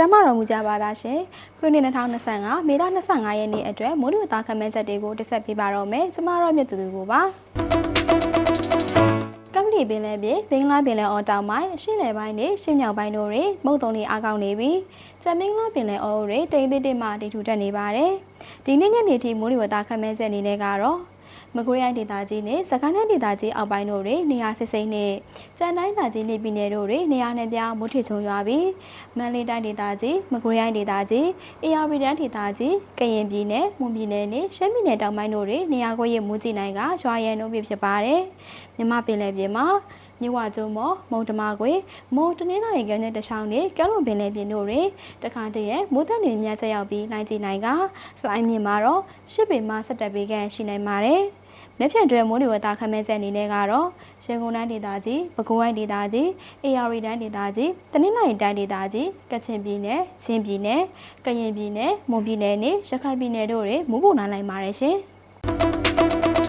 ကျမ်းမာတော်မူကြပါသားရှင်ခုနှစ်2025မေလ25ရက်နေ့အတွက်မိုးလေဝသခန့်မှန်းချက်တွေကိုတင်ဆက်ပေးပါတော့မယ်ကျမတို့မြတ်သူသူကိုပါကမ္ဘာပင်လယ်ပြင်ဘင်္ဂလားပင်လယ်အော်တောင်ပိုင်းအရှေ့လယ်ပိုင်းနဲ့ရှေ့မြောက်ပိုင်းတို့တွေမုတ်တုံတွေအားကောင်းနေပြီးကျန်မင်္ဂလားပင်လယ်အော်တွေတိမ်တိမ်တိမ်မှတည်ထူတက်နေပါတယ်ဒီနေ့ညနေထိမိုးလေဝသခန့်မှန်းချက်အနေနဲ့ကတော့ မကွေးရိုင်းဒေသကြီးနဲ့စကိုင်းတိုင်းဒေသကြီးအောက်ပိုင်းတို့တွေနေရာစစ်စိမ့်နဲ့ကြံတိုင်းဒေသကြီးနေပြည်နယ်တို့တွေနေရာနဲ့ပြားမိုးထစ်ချုံရွာပြီးမန္တလေးတိုင်းဒေသကြီးမကွေးရိုင်းဒေသကြီးအေရဝတီတိုင်းဒေသကြီးကရင်ပြည်နယ်မွန်ပြည်နယ်နဲ့ရှမ်းပြည်နယ်တောင်ပိုင်းတို့တွေနေရာကိုရမူကြည့်နိုင်ကရွာရန်တို့ဖြစ်ဖြစ်ပါတယ်မြမပင်လယ်ပြင်မှာမြဝကျုံမော်မုံတမကွေမုံတနင်္လာရီကနေ့တချောင်းနဲ့ကဲလွန်ပင်လယ်ပြင်တို့တွေတခါတည်းရဲ့မိုးသက်တွေများချက်ရောက်ပြီးနိုင်ကြည့်နိုင်ကလှိုင်းမြင်မှာတော့ရှစ်ပေမှဆက်တက်ပေးကန်ရှိနိုင်ပါတယ်။ လက်ဖြန့်တွဲမိုးလေဝသခန့်မှန်းချက်အနေနဲ့ကတော့ရန်ကုန်တိုင်းဒေသကြီးပဲခူးတိုင်းဒေသကြီးအေရဝတီတိုင်းဒေသကြီးတနင်္လာရီတိုင်းဒေသကြီးကချင်ပြည်နယ်ချင်းပြည်နယ်ကရင်ပြည်နယ်မွန်ပြည်နယ်နဲ့ရခိုင်ပြည်နယ်တို့တွေမိုးပုံနိုင်နိုင်ပါတယ်ရှင်။